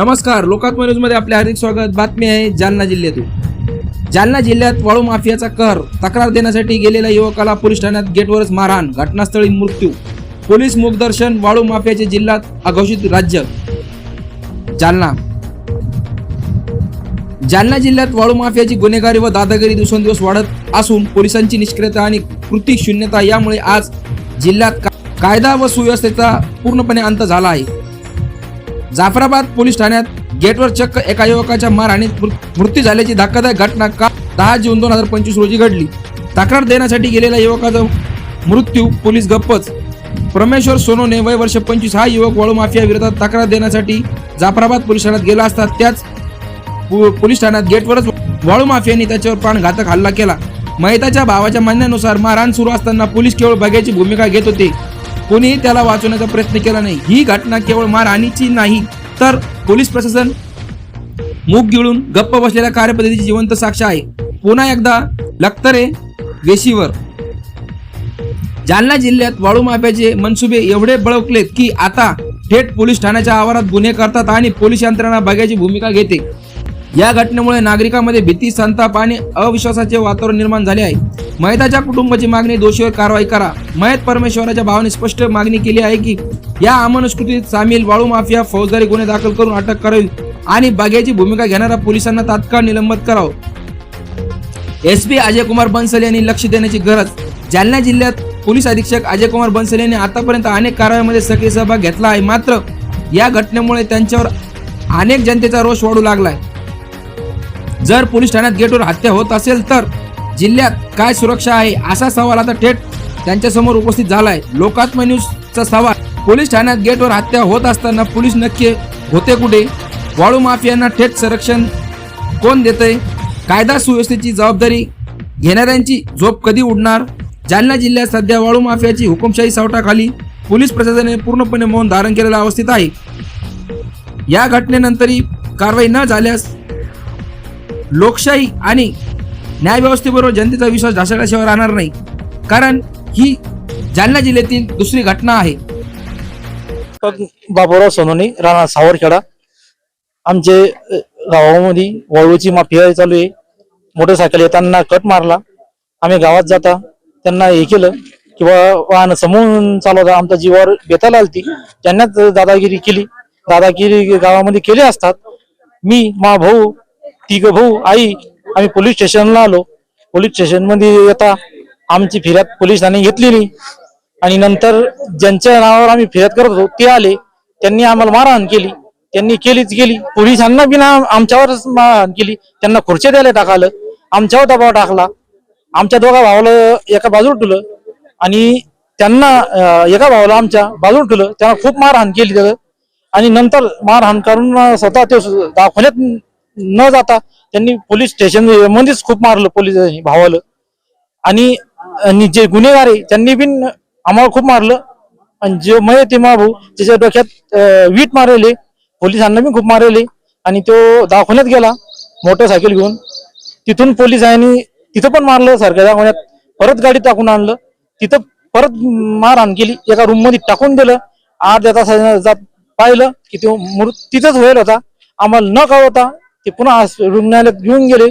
नमस्कार लोकात्म न्यूजमध्ये आपले हार्दिक स्वागत. बातमी आहे जालना जिल्ह्यातून. जालना जिल्ह्यात वाळू माफियाचा कर तक्रार देण्यासाठी गेलेल्या युवकाला पोलीस ठाण्यात गेटवरच मारहाण घटनास्थळी मृत्यू. पोलीस मुखदर्शन वाळू माफियाचे जिल्ह्यात अघोषित राज्य. जालना. जालना जिल्ह्यात वाळू माफियाची गुन्हेगारी व दादागिरी दिवसेंदिवस वाढत असून पोलिसांची निष्क्रियता आणि कृती शून्यता यामुळे आज जिल्ह्यात कायदा व सुव्यवस्थेचा पूर्णपणे अंत झाला आहे. जाफराबाद पोलीस ठाण्यात गेटवर चक्क एका युवकाच्या मारहाणीत मृत्यू झाल्याची धक्कादायक घटना का दहा जून दोन हजार पंचवीस रोजी घडली. तक्रार देण्यासाठी गेलेल्या युवकाचा मृत्यू पोलीस गप्पच. परमेश्वर सोनोने वय वर्ष पंचवीस हा युवक वाळू माफिया विरोधात तक्रार देण्यासाठी जाफराबाद पोलीस ठाण्यात गेला असता त्याच पोलीस ठाण्यात गेटवरच वाळू माफियांनी त्याच्यावर प्राणघातक हल्ला केला. महिताच्या भावाच्या म्हणण्यानुसार मारहाण सुरू असताना पोलीस केवळ बघ्याची भूमिका घेत होते. कोणीही त्याला वाचवण्याचा प्रयत्न केला नाही. ही घटना केवळ मारहाणीची नाही तर पोलीस प्रशासन मूग गिळून गप्प बसलेल्या कार्यपद्धतीची जिवंत साक्ष आहे. पुन्हा एकदा लखतरे वेशीवर. जालना जिल्ह्यात वाळू माफ्याचे मनसुबे एवढे बळकलेत की आता थेट पोलीस ठाण्याच्या आवारात गुन्हे करतात आणि पोलीस यंत्रणा बघायची भूमिका घेते. या घटनेमुळे नागरिकांमध्ये भीती संताप आणि अविश्वासाचे वातावरण निर्माण झाले आहे. मयताच्या कुटुंबाची मागणी दोषीवर कारवाई करा. मयत परमेश्वराच्या भावाने स्पष्ट मागणी केली आहे की या अमनुष्कृतीत सामील वाळू माफिया फौजदारी गुन्हे दाखल करून अटक करावी आणि बागेची भूमिका घेणाऱ्या पोलिसांना तात्काळ निलंबित करावं. एस पी अजय कुमार बन्सल यांनी लक्ष देण्याची गरज. जालना जिल्ह्यात पोलीस अधीक्षक अजय कुमार बन्सल यांनी आतापर्यंत अनेक कारवाईमध्ये सक्रिय सहभाग घेतला आहे. मात्र या घटनेमुळे त्यांच्यावर अनेक जनतेचा रोष वाढू लागलाय. जर पोलीस ठाण्यात गेटवर हत्या होत असेल तर जिल्ह्यात काय सुरक्षा आहे असा सवाल आता थेट त्यांच्यासमोर उपस्थित झालाय. लोकात्म न्यूजचा सवाल पोलीस ठाण्यात गेटवर हत्या होत असताना पोलीस नक्की होते कुठे? वाळू माफियांना थेट संरक्षण कोण देतंय? कायदा सुव्यवस्थेची जबाबदारी घेणाऱ्यांची झोप कधी उडणार? जालना जिल्ह्यात सध्या वाळू माफियाची हुकुमशाही सावटाखाली पोलीस प्रशासनाने पूर्णपणे मौन धारण केलेल्या अवस्थेत आहे. या घटनेनंतरही कारवाई न झाल्यास लोकशाही आणि न्यायव्यवस्थेबरोबर जनतेचा विश्वास ढासळल्याशिवाय राहणार नाही. कारण ही जालना जिल्ह्यातील दुसरी घटना आहे. बाबूराव सोनोनी राणा सावरखेडा. आमचे गावामध्ये वाळूची माफिया चालू आहे. मोटरसायकल येताना कट मारला. आम्ही गावात जाता त्यांना हे केलं किंवा वाहन समोरून चालवता आमच्या जीवावर बेताला आलती. त्यांनाच दादागिरी केली. दादागिरी गावामध्ये केली असतात. मी मा भाऊ तिघ भाऊ आई आम्ही पोलीस स्टेशनला आलो. पोलीस स्टेशनमध्ये येता आमची फिर्याद पोलिसांनी घेतली नाही आणि नंतर ज्यांच्या नावावर आम्ही फिर्याद करत होतो ते आले. त्यांनी आम्हाला मारहाण केली. त्यांनी केलीच गेली पोलिसांना बिना आमच्यावरच मारहाण केली. त्यांना खुर्च्या द्यायला टाकालं. आमच्यावर दबाव टाकला. आमच्या दोघा भावाला एका बाजूला ठेवलं. आणि त्यांना एका भावाला आमच्या बाजूला ठेवलं. त्यांना खूप मारहाण केली त्याचं. आणि नंतर मारहाण करून स्वतः ते दाखवण्यात न जाता त्यांनी पोलीस स्टेशन मध्येच खूप मारलं पोलीस भावाला. आणि आणि जे गुन्हेगार आहे त्यांनी बिन आम्हाला खूप मारलं. आणि जे मय ते महाभाऊ त्याच्या डोक्यात वीट मारले पोलिसांना बी खूप मारले आणि तो दाखवण्यात गेला मोटरसायकल घेऊन. तिथून पोलिसांनी तिथं पण मारलं सारख्या दाखवण्यात. परत गाडी टाकून आणलं. तिथं परत मारहाण केली एका रूममध्ये टाकून दिलं. अर्ध्या तासात जात पाहिलं की तो मृत तिथंच होईल होता. आम्हाला न कळवता ते पुन्हा रुग्णालयात घेऊन गेले.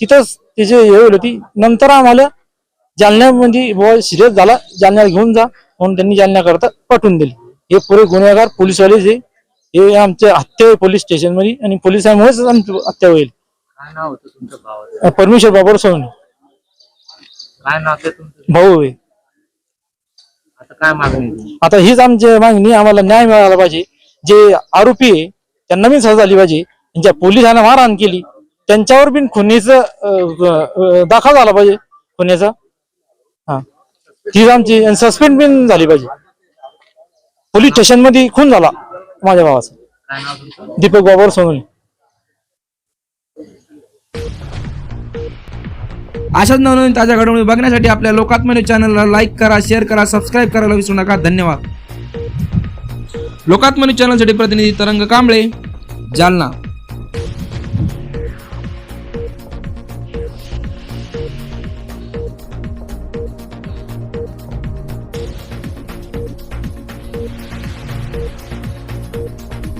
तिथंच त्याचे हे होईल होती नंतर आम्हाला जालन्यामध्ये बुवा सिरियस झाला. जालन्यात घेऊन जा म्हणून त्यांनी जालन्याकरता पाठवून दिले. हे पुरे गुन्हेगार पोलीसवाले जे हे आमचे हत्या पोलीस स्टेशनमध्ये आणि पोलिसांमुळेच आमची हत्या होईल. काय नाव होतं तुमच्या भावाचं? परमेश्वर बाबर सोनी काय नाव ते तुमचं? भाऊ आहे. आता काय मागणी आहे? तुमची? आता हीच आमची मागणी आम्हाला न्याय मिळाला पाहिजे. जे आरोपी आहे त्यांना बी सजा झाली पाहिजे. ज्या पोलिसांना मारहाण केली त्यांच्यावर बिन खुनीचं दाखल झाला पाहिजे खुन्याचा हा. तीच आमची सस्पेंड बिन झाली पाहिजे. पोलीस स्टेशनमध्ये खून झाला माझ्या भावाचा. दीपक बाबर सोनवणे अशाच नवनवीन ताज्या घडामोडी बघण्यासाठी आपल्या लोकात्मने चॅनलला लाईक करा शेअर करा सबस्क्राईब करायला विसरू नका. धन्यवाद. लोकात्मनी चॅनलसाठी प्रतिनिधी तरंग कांबळे जालना.